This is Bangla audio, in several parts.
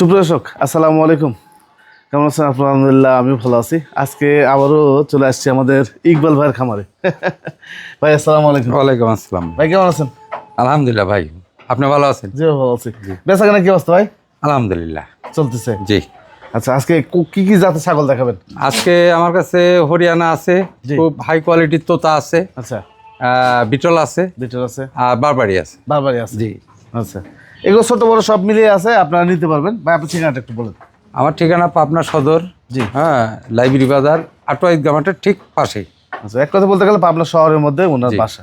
সুপ্রদর্শক আসসালামু আলাইকুম। কেমন আছেন? আপনার আলহামদুলিল্লাহ আমি ভালো আছি। আজকে আবারও চলে আসছি আমাদের ইকবাল ভাইয়ের খামারে। ভাই আসসালামু আলাইকুম। ওয়ালাইকুম আসসালাম। ভাই কেমন আছেন? আলহামদুলিল্লাহ ভাই আপনি ভালো আছেন? জি ভালো আছি। বেচা কেনা কি অবস্থা ভাই? আলহামদুলিল্লাহ। চলতেছে। জি। আচ্ছা আজকে কু- কি জাতের ছাগল দেখাবেন? আজকে আমার কাছে হরিয়ানা আছে। খুব হাই কোয়ালিটির তোতা আছে আচ্ছা। বিটল আছে বিটল আছে। আর বারবারি আছে। বারবারই আছে। জি। আচ্ছা। এগুলো ছোট বড় সব মিলিয়ে আছে আপনারা নিতে পারবেন। ভাই আপনার ঠিকানাটা একটু বলেন। আমার ঠিকানা পাবনা সদর জি। হ্যাঁ লাইব্রেরি বাজার আটোয়া ঈদগামাটের ঠিক পাশেই। আচ্ছা এক কথা বলতে গেলে পাবনা শহরের মধ্যে ওনার বাসা।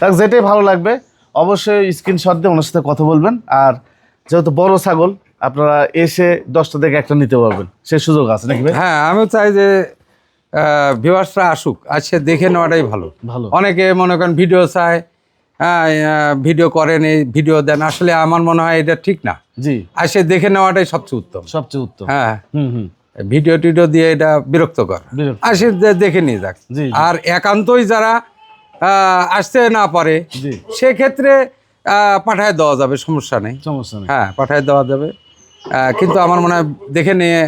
তার যেটাই ভালো লাগবে অবশ্যই স্ক্রিনশট দিয়ে ওনার সাথে কথা বলবেন। আর যেহেতু বড় ছাগল আপনারা এসে দশটা থেকে একটা নিতে পারবেন। সে সুযোগ আছে নাকি হ্যাঁ আমিও চাই যে ভিউয়ার্সরা আসুক আসে দেখে নেওয়াটাই ভালো। ভালো। অনেকে মনে করেন ভিডিও চায় ভিডিও করেন এই ভিডিও দেন আসলে আমার মনে হয় এটা ঠিক না। জি। আসে দেখে নেওয়াটাই সবচেয়ে উত্তম। সবচেয়ে উত্তম। হ্যাঁ। ভিডিও টিডিও দিয়ে এটা বিরক্তকর। বিরক্ত। আসে দেখে নিয়ে যাক। আর একান্তই যারা আসতে না পারে সেক্ষেত্রে পাঠায় দেওয়া যাবে সমস্যা নেই। সমস্যা নেই। হ্যাঁ পাঠায় দেওয়া যাবে। কিন্তু আমার মনে হয় দেখে নিয়ে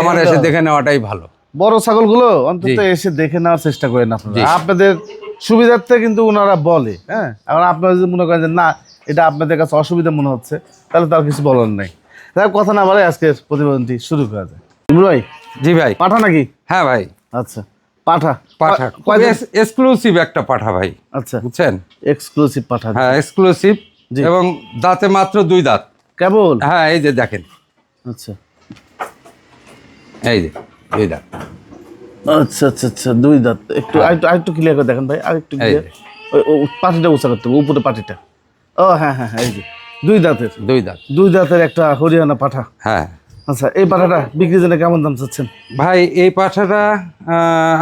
আমার এসে দেখে নেওয়াটাই ভালো। বড় ছাগলগুলো অন্তত এসে দেখে নেওয়ার চেষ্টা করেন আপনারা। আপনাদের সুবিধার্থে কিন্তু ওনারা বলে হ্যাঁ? আর আপনারা যদি মনে করেন যে না এটা আপনাদের কাছে অসুবিধা মনে হচ্ছে তাহলে তার কিছু বলার নাই। তাই কথা না বলে আজকের প্রতিবেদনটি শুরু করা যায় ভাই জি ভাই। পাঠা নাকি? হ্যাঁ ভাই। আচ্ছা পাঠা। পাঠা। এক্সক্লুসিভ একটা পাঠা ভাই। আচ্ছা। বুঝছেন? এক্সক্লুসিভ পাঠা। হ্যাঁ এক্সক্লুসিভ জি। এবং দাঁতে মাত্র দুই দাঁত। কেবল? হ্যাঁ এই যে দেখেন। আচ্ছা। এই যে দুই দাঁত। আচ্ছা আচ্ছা আচ্ছা দুই দাঁত। একটু আরেকটু আরেকটু ক্লিয়ার করে দেখেন ভাই আরেকটু পাটিটা উঁচা করতে হবে উপরে পাটিটা। ও হ্যাঁ হ্যাঁ হ্যাঁ এই যে দুই দাঁতের। দুই দাঁত। দুই দাঁতের একটা হরিয়ানা পাঠা। হ্যাঁ। আচ্ছা এই পাঠাটা বিক্রির জন্য কেমন দাম চাচ্ছেন? ভাই এই পাঠাটা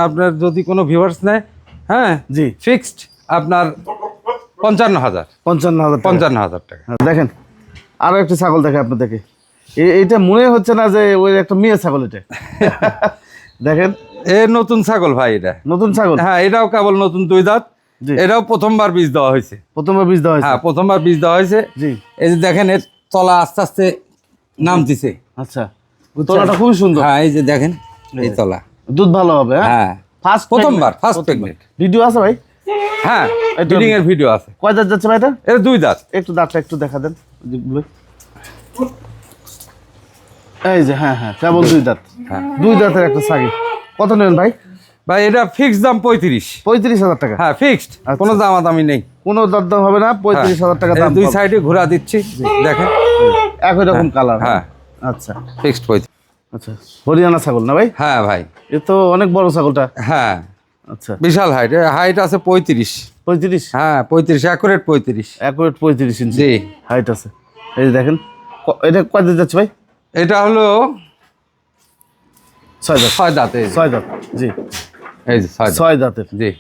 আপনার যদি কোনো ভিউয়ার্স নেয় হ্যাঁ জি। ফিক্সড আপনার পঞ্চান্ন হাজার। পঞ্চান্ন হাজার পঞ্চান্ন হাজার টাকা। হ্যাঁ, দেখেন আরও একটা ছাগল দেখে আপনাদেরকে। এ- এইটা মনে হচ্ছে না যে ওই একটা মেয়ে ছাগল এটা। দেখেন এ নতুন ছাগল ভাই এটা। নতুন ছাগল? হ্যাঁ এটাও কেবল নতুন দুই দাঁত। এটাও প্রথমবার বীজ দেওয়া হয়েছে। প্রথমবার বীজ দেওয়া হয়েছে? হ্যাঁ প্রথমবার বীজ দেওয়া হয়েছে। জি। এই যে দেখেন এর তলা আস্তে আস্তে নামতিছে। আচ্ছা তলাটা খুবই সুন্দর। হ্যাঁ এই যে দেখেন এই তলা। দুধ ভালো হবে হ্যাঁ? হ্যাঁ ফার্স্ট প্রথমবার ফার্স্ট প্রেগনেন্ট ভিডিও আছে ভাই? হ্যাঁ ব্রিডিং এর ভিডিও আছে। কয় দাঁত যাচ্ছে ভাই এটা? এর দুই দাঁত। একটু দাঁতটা একটু দেখা দেন। এই যে হ্যাঁ হ্যাঁ কেবল দুই দাঁত। হ্যাঁ। দুই দাঁতের একটা ছাগি কত নেবেন ভাই? ভাই এটা ফিক্সড দাম পঁয়ত্রিশ। পঁয়ত্রিশ হাজার টাকা। হ্যাঁ ফিক্সড কোনো দামাদামি নেই। কোনো দরদাম হবে না পঁয়ত্রিশ হাজার টাকা হ্যাঁ। দাম দুই সাইডে ঘোরা দিচ্ছি দেখেন। একই রকম কালার হ্যাঁ। আচ্ছা। ফিক্সড পঁয়ত্রিশ। আচ্ছা হরিয়ানা ছাগল না ভাই? হ্যাঁ ভাই। এ তো অনেক বড় ছাগলটা। হ্যাঁ। আচ্ছা। বিশাল হাইট হাইট আছে পঁয়ত্রিশ। পঁয়ত্রিশ? হ্যাঁ পঁয়ত্রিশ অ্যাকুরেট পঁয়ত্রিশ। একুরেট পঁয়ত্রিশ ইঞ্চি জি। হাইট আছে। এই দেখেন এটা কয় যাচ্ছে ভাই? এটা হলো ছয় দাঁত। ছয় দাঁত ছয় দাঁত জি। এই যে ছয় ছয় দাঁতের। জি।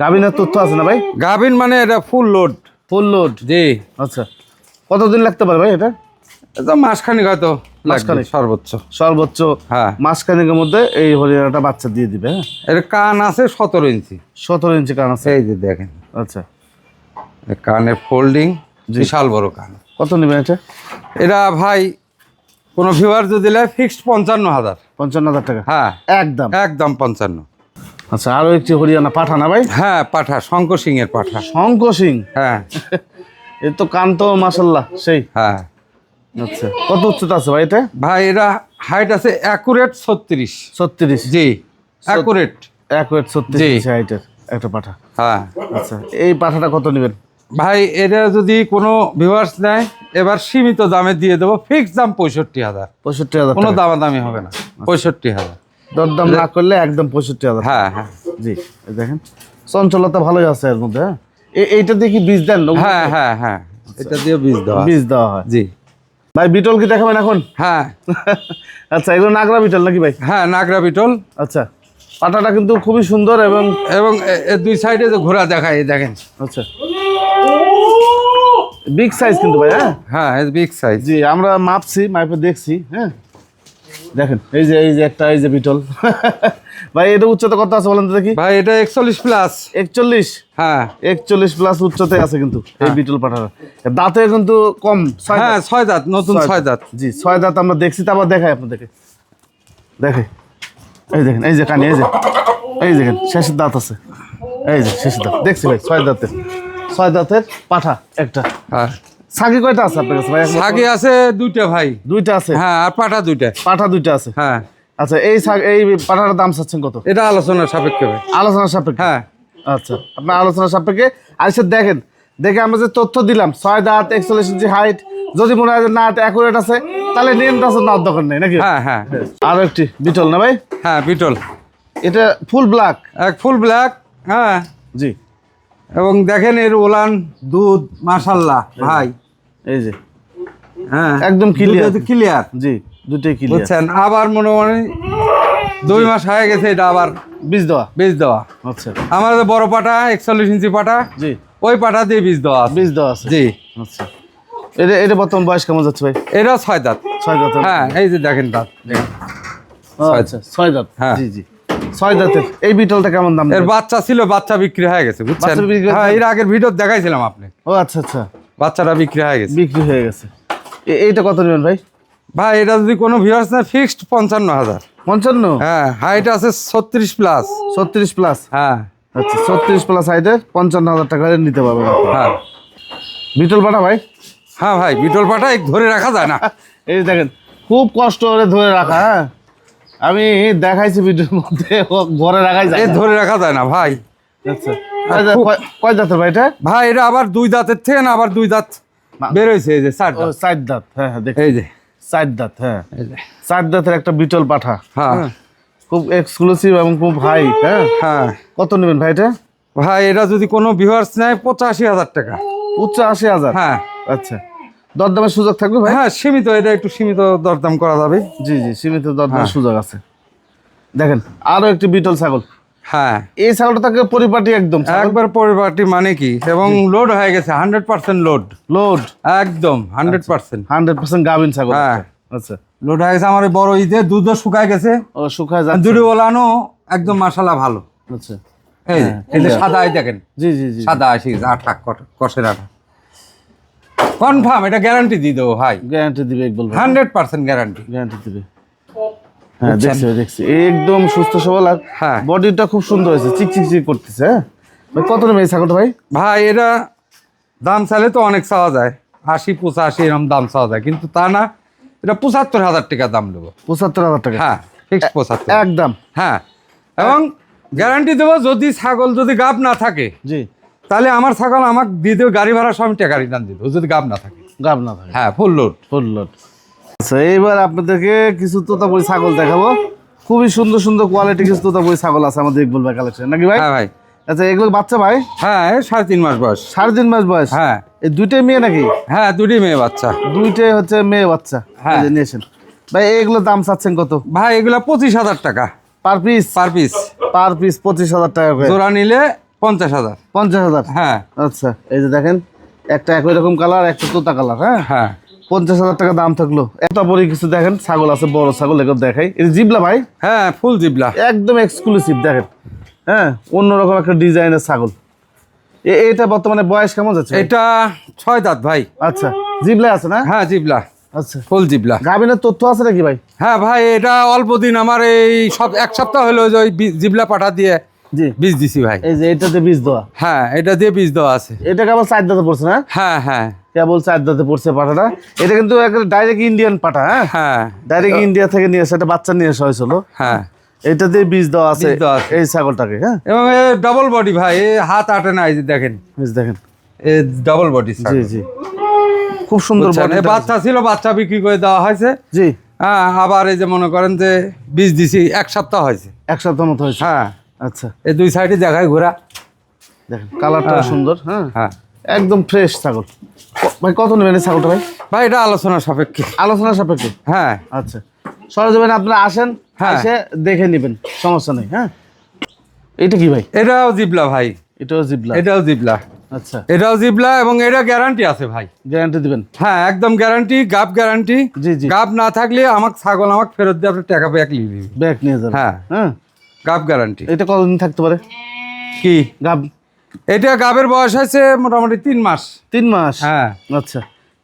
গাভিনের তথ্য আছে না ভাই? গাভিন মানে এটা ফুল লোড ফুল লোড জি। আচ্ছা। কতদিন লাগতে পারে ভাই এটা? এটা মাসখানিক হয়তো মাসখানেক। সর্বোচ্চ। সর্বোচ্চ হ্যাঁ। মাসখানেকের মধ্যে এই হরিয়ানাটা বাচ্চা দিয়ে দিবে হ্যাঁ? এর কান আছে সতেরো ইঞ্চি। সতেরো ইঞ্চি কান আছে। এই যে দেখেন। আচ্ছা। কানের ফোল্ডিং বিশাল বড় কান। কত নেবেন এটা? এটা ভাই কোনো ভিউয়ার যদি নেয় ফিক্সড পঞ্চান্ন হাজার। পঞ্চান্ন হাজার টাকা? হ্যাঁ। একদম। একদম পঞ্চান্ন। আচ্ছা আরও একটি হরিয়ানা পাঠা না ভাই? হ্যাঁ পাঠা শঙ্কর সিং এর পাঠা। শঙ্খ সিং? হ্যাঁ। এ তো কান তো মাসাল্লাহ সেই। হ্যাঁ। আচ্ছা কত উচ্চতা আছে ভাই এটা? ভাই এরা হাইট আছে অ্যাকুরেট ছত্রিশ। ছত্রিশ? জি অ্যাকুরেট ওয়েট ছত্রিশ। হাইটের একটা পাঠা। হ্যাঁ। আচ্ছা এই পাঠাটা কত নেবেন? ভাই এটা যদি কোনো ভিউয়ার্স নেয় এবার সীমিত দামে দিয়ে দেবো ফিক্সড দাম পঁয়ষট্টি হাজার। পঁয়ষট্টি হাজার কোনো দামাদামি হবে না পঁয়ষট্টি হাজার। দরদাম না করলে একদম পঁয়ষট্টি হাজার হ্যাঁ হ্যাঁ। জি দেখেন চঞ্চলতা ভালোই আছে এর মধ্যে হ্যাঁ? এইটা দিয়ে কি বীজ দেন হ্যাঁ হ্যাঁ হ্যাঁ। এটা দিয়ে বীজ দেওয়া বীজ দেওয়া হয়। জি। ভাই বিটল কি দেখাবেন এখন? হ্যাঁ। আচ্ছা এগুলো নাগরা বিটল নাকি ভাই? হ্যাঁ নাগরা বিটল। আচ্ছা পাটাটা কিন্তু খুবই সুন্দর এবং এবং দুই সাইডে যে ঘোরা দেখায় দেখেন। আচ্ছা। বিগ সাইজ কিন্তু ভাই হ্যাঁ? হ্যাঁ বিগ সাইজ জি আমরা মাপছি মাপে দেখছি হ্যাঁ? দেখেন এই যে এই যে একটা এই যে বিটল। ভাই এটা উচ্চতা কত আছে বলেন তো দেখি? ভাই এটা একচল্লিশ প্লাস একচল্লিশ? হ্যাঁ। একচল্লিশ প্লাস উচ্চতায় আছে কিন্তু এই বিটল পাঠাটা দাঁতে কিন্তু কম ছয় হ্যাঁ দাঁত। ছয় দাঁত নতুন ছয় দাঁত। জি ছয় দাঁত আমরা দেখছি তো আবার দেখাই আপনাদেরকে। দেখে। এই দেখেন এই যে কানি এই যে। এই দেখেন শেষের দাঁত আছে। এই যে শেষের দাঁত। দেখছি ভাই ছয় দাঁতের। ছয় দাঁতের পাঠা একটা। হ্যাঁ সাকি কয়টা আছে আপনার কাছে ভাই? ছাগি আছে দুইটা ভাই। দুইটা আছে? হ্যাঁ আর পাঠা দুইটা। পাঠা দুইটা আছে? হ্যাঁ। আচ্ছা এই ছাগ- এই পাঠাটার দাম চাচ্ছেন কত? এটা আলোচনার সাপেক্ষে ভাই। আলোচনা সাপেক্ষে? হ্যাঁ। আচ্ছা আপনার আলোচনা সাপেক্ষে। আচ্ছা দেখেন দেখে আমরা যে তথ্য দিলাম ছয় দাঁত একচল্লিশ ইঞ্চি হাইট যদি মনে হয় না অ্যাকুরেট আছে তাহলে নেম আছে না দরকার নেই নাকি? হ্যাঁ হ্যাঁ। আরও একটি বিটল না ভাই? হ্যাঁ বিটল। এটা ফুল ব্ল্যাক এক ফুল ব্ল্যাক হ্যাঁ। জি। এবং দেখেন এর ওলান দুধ মাশাল্লাহ ভাই। এই যে। হ্যাঁ একদম clear। ক্লিয়ার জি দুটোই ক্লিয়ার বুঝছেন? আবার মনে মনে দুই মাস হয়ে গেছে এটা আবার বীজ দেওয়া। বীজ দেওয়া। আচ্ছা। আমার যে বড় পাটা একচল্লিশ ইঞ্চি পাটা জি। ওই পাটা দিয়ে বীজ দেওয়া বীজ দেওয়া আছে। জি। আচ্ছা। এটা এটা বর্তমান বয়স কেমন যাচ্ছে ভাই? এটা ছয় দাঁত। ছয় দাঁত হ্যাঁ এই যে দেখেন দাঁত। আচ্ছা ছয় দাঁত। হ্যাঁ। জি জি। ছয় দাঁতের। এই বিটলটা কেমন দাম এর বাচ্চা ছিল বাচ্চা বিক্রি হয়ে গেছে বুঝছেন? হ্যাঁ এর আগের ভিডিও দেখাইছিলাম আপনি। ও আচ্ছা আচ্ছা। বাচ্চাটা বিক্রি হয়ে গেছে। বিক্রি হয়ে গেছে। এইটা কত নেবেন ভাই? ভাই এটা যদি কোনো ভিউয়ার্স না ফিক্সড পঞ্চান্ন হাজার। পঞ্চান্ন? হ্যাঁ হাইট আছে ছত্রিশ প্লাস ছত্রিশ প্লাস হ্যাঁ। আচ্ছা ছত্রিশ প্লাস হাইটের পঞ্চান্ন হাজার টাকা নিতে পারবেন হ্যাঁ। বিটল পাঠা ভাই? হ্যাঁ ভাই বিটল এক ধরে রাখা যায় না। এই দেখেন খুব কষ্ট করে ধরে রাখা হ্যাঁ? আমি দেখাইছি ভিডিওর মধ্যে ঘরে রাখাই যায় এ ধরে রাখা যায় না ভাই। আচ্ছা কয় দাঁত- কয়- কয় দাঁতের ভাই এটা? ভাই এটা আবার দুই দাঁতের থেকে না আবার দুই দাঁত মা- বেরোইছে এই যে চার চার দাঁত হ্যাঁ হ্যাঁ দেখ এই যে। চার দাঁত হ্যাঁ। এই যে। চার দাঁতের একটা বিটল পাঠা। হ্যাঁ। খুব এক্সক্লুসিভ এবং খুব হাই হ্যাঁ? হ্যাঁ। কত নেবেন ভাই এটা? ভাই এটা যদি কোনো ভিউয়ার্স নেয় পঁচাশি হাজার টাকা। আশি হাজার? হ্যাঁ। আচ্ছা। দরদামের সুযোগ থাকবে ভাই? হ্যাঁ সীমিত এটা একটু সীমিত দরদাম করা যাবে। জি জি সীমিত দরদামের হ্যাঁ। সুযোগ আছে। দেখেন আরও একটি বিটল ছাগল। হ্যাঁ। এই ছাগলটা থাকে পরিপাটি একদম একবার পরিবারটি মানে কি? এবং লোড হয়ে গেছে হান্ড্রেড পার্সেন্ট লোড লোড একদম হান্ড্রেড পার্সেন্ট হান্ড্রেড পার্সেন্ট গাভিন ছাগল। হ্যাঁ। আচ্ছা। লোড হয়ে গেছে আমার বড় ঈদে দুধও শুকায় গেছে। ও শুকায় যাচ্ছে। দুটো ওলানো একদম মাসালা ভালো। আচ্ছা। এই যে, সাদা এই দেখেন। জি জি জি। সাদা আসি আঠা কষের আঠা কনফার্ম এটা গ্যারান্টি দিয়ে দেবো ভাই। গ্যারান্টি দিবে Iqbal hundred percent guarantee guarantee দিবে। হ্যাঁ দেখছি দেখছি। একদম সুস্থ সবল আর হ্যাঁ। বডিটা খুব সুন্দর হয়েছে চিক চিক চিক করতেছে হ্যাঁ? কত নেবে এই ছাগলটা ভাই? ভাই এটা দাম চাইলে তো অনেক চাওয়া যায়। আশি পঁচাশি এরকম দাম চাওয়া যায়। কিন্তু তা না এটা পঁচাত্তর হাজার টাকা দাম দেবো। পঁচাত্তর হাজার টাকা? হ্যাঁ ফিক্সড পঁচাত্তর। একদম। হ্যাঁ এবং গ্যারান্টি দেবো যদি ছাগল যদি গাব না থাকে জি। তাহলে আমার ছাগল আমাকে দিয়ে গাড়ি ভাড়া সব আমি টাকা রিটার্ন দিতে যদি গাব না থাকে। গাব না থাকে। হ্যাঁ ফুল লোড ফুল লোড আচ্ছা এইবার আপনাদেরকে কিছু তোতাপুরি ছাগল দেখাবো। খুবই সুন্দর সুন্দর কোয়ালিটি কিছু তোতাপুরি ছাগল আছে আমাদের ইকবাল ভাই কালেকশন নাকি ভাই? হ্যাঁ ভাই। আচ্ছা এগুলো বাচ্চা ভাই? হ্যাঁ সাড়ে তিন মাস বয়স। সাড়ে তিন মাস বয়স? হ্যাঁ। এই দুইটাই মেয়ে নাকি? হ্যাঁ দুটি মেয়ে বাচ্চা। দুইটাই হচ্ছে মেয়ে বাচ্চা। হ্যাঁ। নিয়েছেন। ভাই এগুলো দাম চাচ্ছেন কত? ভাই এগুলো পঁচিশ হাজার টাকা। Per piece per piece per piece পঁচিশ হাজার টাকা করে। জোড়া নিলে পঞ্চাশ হাজার। পঞ্চাশ হাজার? হ্যাঁ। আচ্ছা এই যে দেখেন একটা একই রকম কালার একটা তোতা কালার হ্যাঁ? হ্যাঁ। পঞ্চাশ হাজার টাকা দাম থাকল। এটা পরে কিছু দেখেন ছাগল আছে বড় ছাগল এগুলো দেখাই। এই জিবলা ভাই? হ্যাঁ ফুল জিবলা। একদম এক্সক্লুসিভ দেখেন। হ্যাঁ অন্যরকম একটা ডিজাইনের ছাগল। এটা বর্তমানে বয়স কেমন যাচ্ছে এটা ছয় দাঁত ভাই। আচ্ছা জিবলা আছে না? হ্যাঁ জিবলা। আচ্ছা। ফুল জিবলা। গাভিনের তথ্য আছে নাকি ভাই? হ্যাঁ ভাই এটা অল্প দিন আমার এই সব এক সপ্তাহ হলো যে ওই জিবলা পাঠা দিয়ে জি। বীজ দিছি ভাই। এই যে এটাতে বীজ দেওয়া। হ্যাঁ এটা দিয়ে বীজ দেওয়া আছে। এটা কেবল চার দাঁতে পড়ছে না? হ্যাঁ হ্যাঁ। কেবল চার দাঁতে পড়ছে পাঠাটা এটা কিন্তু ডাইরেক্ট ইন্ডিয়ান পাঠা হ্যাঁ? হ্যাঁ। ডাইরেক্ট ইন্ডিয়া থেকে নিয়ে বাচ্চা নিয়ে আসা হয়েছিল। হ্যাঁ। বীজ দেওয়া আছে এই ছাগলটাকে হ্যাঁ? এবং এ ডবল বডি ভাই হাত আটে না এই দেখেন। বীজ দেখেন। এ ডবল বডি জি জি। খুব সুন্দর বাচ্চা ছিল বাচ্চা বিক্রি করে দেওয়া হয়েছে। জি। হ্যাঁ আবার এই যে মনে করেন যে বীজ দিছি এক সপ্তাহ হয়েছে। এক সপ্তাহ মতো হয়েছে। হ্যাঁ। আচ্ছা। এই দুই সাইডে দেখায় ঘোরা। দেখেন কালারটা সুন্দর হ্যাঁ? হ্যাঁ। একদম ফ্রেশ ছাগল। ভাই কত নেবেন ছাগলটা ভাই? ভাই এটা আলোচনা সাপেক্ষে। আলোচনা সাপেক্ষে? হ্যাঁ। আচ্ছা। সরজমিন আপনারা আসেন হ্যাঁ। এসে দেখে নেবেন সমস্যা নেই হ্যাঁ? এটা কি ভাই? এটাও জিবলা ভাই। এটাও জিবলা? এটাও জিবলা। আচ্ছা। এটাও জিবলা এবং এটা গ্যারান্টি আছে ভাই। গ্যারান্টি দিবেন? হ্যাঁ একদম গ্যারান্টি গাপ গ্যারান্টি জি জি। গাপ না থাকলে আমাকে ছাগল আমাকে ফেরত দিয়ে আপনি টাকা ব্যাক নিয়ে দিবি ব্যাগ নিয়ে যাবেন। হ্যাঁ। হ্যাঁ? গাব গ্যারান্টি এটা কতদিন থাকতে পারে? কি? গাব। এটা গাবের বয়স হয়েছে মোটামুটি তিন মাস। তিন মাস? হ্যাঁ। আচ্ছা।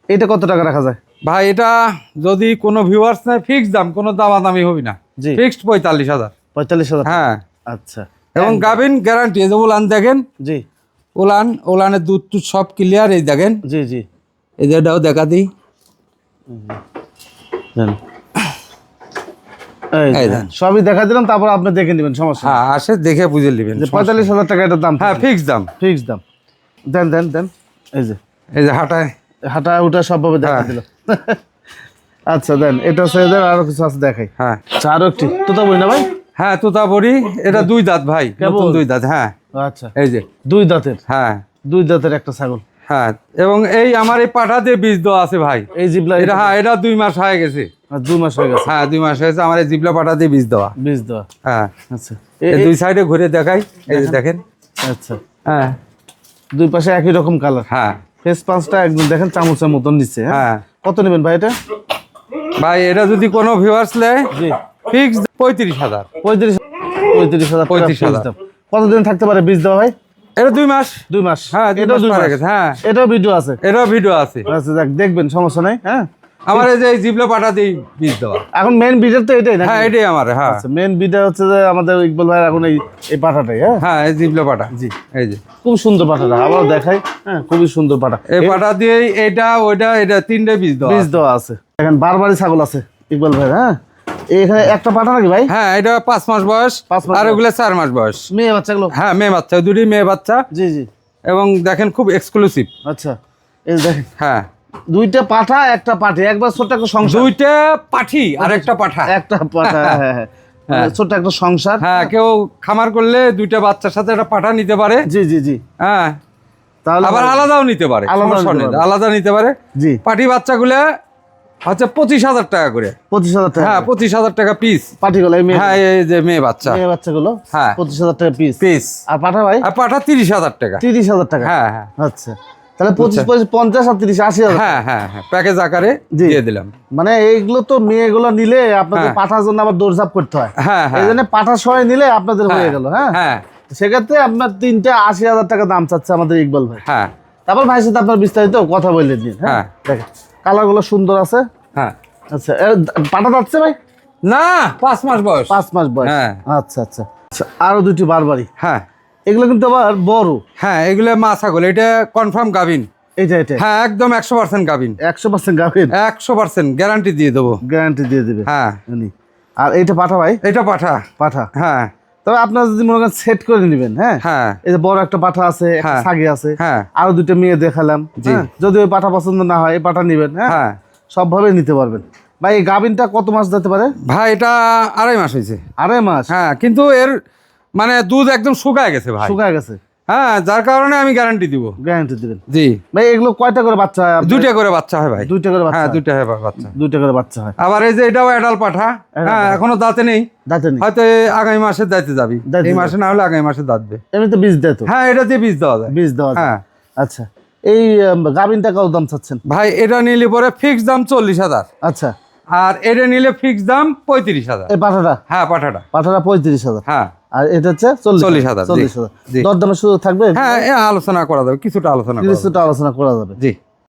এটা কত টাকা রাখা যায়? ভাই এটা যদি কোনো ভিউয়ার্স নেয় ফিক্স দাম কোনো দামাদামি হবে না। জি। ফিক্সড পঁয়তাল্লিশ হাজার। পঁয়তাল্লিশ হাজার? হ্যাঁ। আচ্ছা। এবং গাবিন গ্যারান্টি এই যে উলান দেখেন? জি। উলান উলানের দুধ টুধ সব ক্লিয়ার এই দেখেন? জি জি। এই যে এটাও দেখা দিই। দেন। সবই দেখা দিলাম তারপর আপনি দেখে নেবেন সমস্যা হ্যাঁ আসে দেখে বুঝে নেবেন পঁয়তাল্লিশ হাজার টাকা এটার দাম হ্যাঁ ফিক্স দাম। ফিক্স দাম। দেন দেন দেন। এই যে। এই যে হাঁটায়। হাঁটা উঠা সবভাবে দেখা হ্যাঁ। দিল। আচ্ছা দেন এটা হচ্ছে আরও কিছু আছে দেখাই। হ্যাঁ। আচ্ছা আরও একটি। তো তো বই না ভাই? হ্যাঁ তোতাবড়ি এটা দুই দাঁত ভাই নতুন দুই দাঁত হ্যাঁ। আচ্ছা। এই যে। দুই দাঁতের? হ্যাঁ। দুই দাঁতের একটা ছাগল। হ্যাঁ এবং এই আমার এই পাঠা দিয়ে বীজ দেওয়া আছে ভাই। এই জিবলা এটা হ্যাঁ এটা দুই মাস হয়ে গেছে। দুই মাস হয়ে গেছে। হ্যাঁ দুই মাস হয়েছে আমার এই জিবলা পাঠা দিয়ে বীজ দেওয়া। বীজ দেওয়া। হ্যাঁ। আচ্ছা। দুই সাইডে ঘুরে দেখাই। এই যে দেখেন। আচ্ছা। হ্যাঁ। দুই পাশে একই রকম কালার। হ্যাঁ। ফেস পাঁচটা একদম দেখেন চামচের মতন নিচ্ছে হ্যাঁ? হ্যাঁ। কত নেবেন ভাই এটা? ভাই এটা যদি কোনো ভিউয়ার্স নেয় জি। ফিক্স পঁয়ত্রিশ হাজার। পঁয়ত্রিশ পঁয়ত্রিশ হাজার টাকা 35 fix হাজার। কতদিন থাকতে পারে বীজ দেওয়া ভাই? এটা দুই মাস। দুই মাস। হ্যাঁ এটাও মাস দুই মাস। হ্যাঁ এটাও ভিডিও আছে। এটাও ভিডিও আছে। আচ্ছা দেখ দেখবেন সমস্যা নাই হ্যাঁ? আমার এই যে এই জিবলা দিয়ে বীজ দেওয়া। এখন মেন বিডার তো এটাই না হ্যাঁ এটাই আমার হ্যাঁ। আচ্ছা মেন বিডার হচ্ছে যে আমাদের ইকবাল ভাই এখন এই এই পাঠাটাই হ্যাঁ? হ্যাঁ এই জিবলা পাঠা জি। এই যে। খুব সুন্দর পাঠাটা আবার দেখাই হ্যাঁ খুবই সুন্দর পাঠা এই পাঠা দিয়ে এটা ওইটা এটা তিনটে বীজ দেওয়া বীজ দেওয়া আছে। এখন বারবারই ছাগল আছে ইকবাল ভাই হ্যাঁ? এখানে একটা পাঠা নাকি ভাই? হ্যাঁ এটা পাঁচ মাস বয়স পাঁচ মাস আর। ওগুলো চার মাস বয়স। মেয়ে বাচ্চাগুলো হ্যাঁ মেয়ে বাচ্চা দুটি মেয়ে বাচ্চা। জি জি। এবং দেখেন খুব এক্সক্লুসিভ আচ্ছা এই দেখেন। হ্যাঁ। দুইটা পাঠা একটা পাঠি। একবার ছোট্ট একটা সংসার। দুইটা পাঠি আর একটা পাঠা। একটা পাঠা হ্যাঁ হ্যাঁ মানে ছোট্ট একটা সংসার। হ্যাঁ কেউ খামার করলে দুইটা বাচ্চার সাথে একটা পাঠা নিতে পারে। জি জি জি। হ্যাঁ। তাহলে আবার আলাদাও নিতে পারে। আলাদা নিতে পারে। জি। পাটি বাচ্চাগুলো হচ্ছে পঁচিশ হাজার টাকা করে। পঁচিশ হাজার টাকা হ্যাঁ পঁচিশ হাজার টাকা পিস পাঠিগুলো হ্যাঁ এই যে মেয়ে বাচ্চা। মেয়ে বাচ্চাগুলো হ্যাঁ। পঁচিশ হাজার টাকা পিস পিস আর পাঠা ভাই? আর পাঠা তিরিশ হাজার টাকা। তিরিশ হাজার টাকা। হ্যাঁ হ্যাঁ। আচ্ছা। তাহলে পঁচিশ পঁচিশ পঞ্চাশ আর তিরিশ আশি হ্যাঁ হ্যাঁ হ্যাঁ প্যাকেজ আকারে দিয়ে দিলাম। মানে এইগুলো তো মেয়েগুলো নিলে আপনাদের হ্যাঁ। পাঠার জন্য আবার দৌড়ঝাপ করতে হয়। হ্যাঁ এই হ্যাঁ জন্য পাঠা সবাই নিলে আপনাদের হয়ে গেল হ্যাঁ? হ্যাঁ। সেক্ষেত্রে আপনার তিনটে আশি হাজার টাকা দাম চাচ্ছে আমাদের ইকবাল ভাই। হ্যাঁ। তারপর ভাইয়ের সাথে আপনার বিস্তারিত কথা বলে দিন হ্যাঁ? হ্যাঁ। দেখেন কালারগুলো সুন্দর আছে। হ্যাঁ। আচ্ছা পাঠা যাচ্ছে ভাই? না পাঁচ মাস বয়স। পাঁচ মাস বয়স। হ্যাঁ। আচ্ছা আচ্ছা। আচ্ছা, আরও দুটি বারবারই হ্যাঁ। এগুলো কিন্তু আবার বড়। হ্যাঁ এগুলো মা ছাগল এটা কনফার্ম গাভিন। এটা এটা। হ্যাঁ একদম একশো পার্সেন্ট গাবিন একশো পার্সেন্ট গাভীর একশো পার্সেন্ট গ্যারান্টি দিয়ে দেবো। গ্যারান্টি দিয়ে দিবে? হ্যাঁ। আর এইটা পাঠা ভাই? এটা পাঠা। পাঠা? হ্যাঁ। তবে আপনার যদি মনে করেন সেট করে নেবেন হ্যাঁ? হ্যাঁ। এই যে বড় একটা পাঠা আছে হ্যাঁ। আছে হ্যাঁ। আরও দুটো মেয়ে দেখালাম হ্যাঁ? যদি ওই পাঠা পছন্দ না হয় এই পাঠা নিবেন হ্যাঁ। সবভাবে নিতে পারবেন। ভাই এই গাভিনটা কত মাস যেতে পারে? ভাই এটা আড়াই মাস হয়েছে। আড়াই মাস? হ্যাঁ কিন্তু এর মানে দুধ একদম শুকায় গেছে ভাই। শুকায় গেছে। হ্যাঁ যার কারণে আমি গ্যারান্টি দিব। গ্যারান্টি দিবেন। জি। ভাই এগুলো কয়টা করে বাচ্চা? হয় দুইটা করে বাচ্চা হয় ভাই। দুইটা করে বাচ্চা। হ্যাঁ দুইটা হয় বাচ্চা। দুইটা করে বাচ্চা হয়। আবার এই যে এটাও অ্যাডাল পাঠা। হ্যাঁ এখনও দাঁতে নেই। দাঁতে নেই। হয়তো আগামী মাসে দাঁতে যাবি। এই মাসে না হলে আগামী মাসে দাঁতবে এমনিতে বীজ দেয় তো? হ্যাঁ এটা দিয়ে বীজ দেওয়া যায়। বীজ দেওয়া যায়। হ্যাঁ। আচ্ছা। এই আম, গাভিনটা কত দাম চাচ্ছেন? ভাই এটা নিলে পরে ফিক্স দাম চল্লিশ হাজার। আচ্ছা। আর এটা নিলে ফিক্স দাম পঁয়ত্রিশ হাজার। এই পাঠাটা? হ্যাঁ পাঠাটা। পাঠাটা পঁয়ত্রিশ হাজার। হ্যাঁ। আর এটা হচ্ছে চল্লিশ হাজার চল্লিশ হাজার। দরদামের সুযোগ থাকবে? হ্যাঁ আলোচনা করা যাবে কিছুটা আলোচনা করা যাবে। কিছুটা আলোচনা করা যাবে। জি।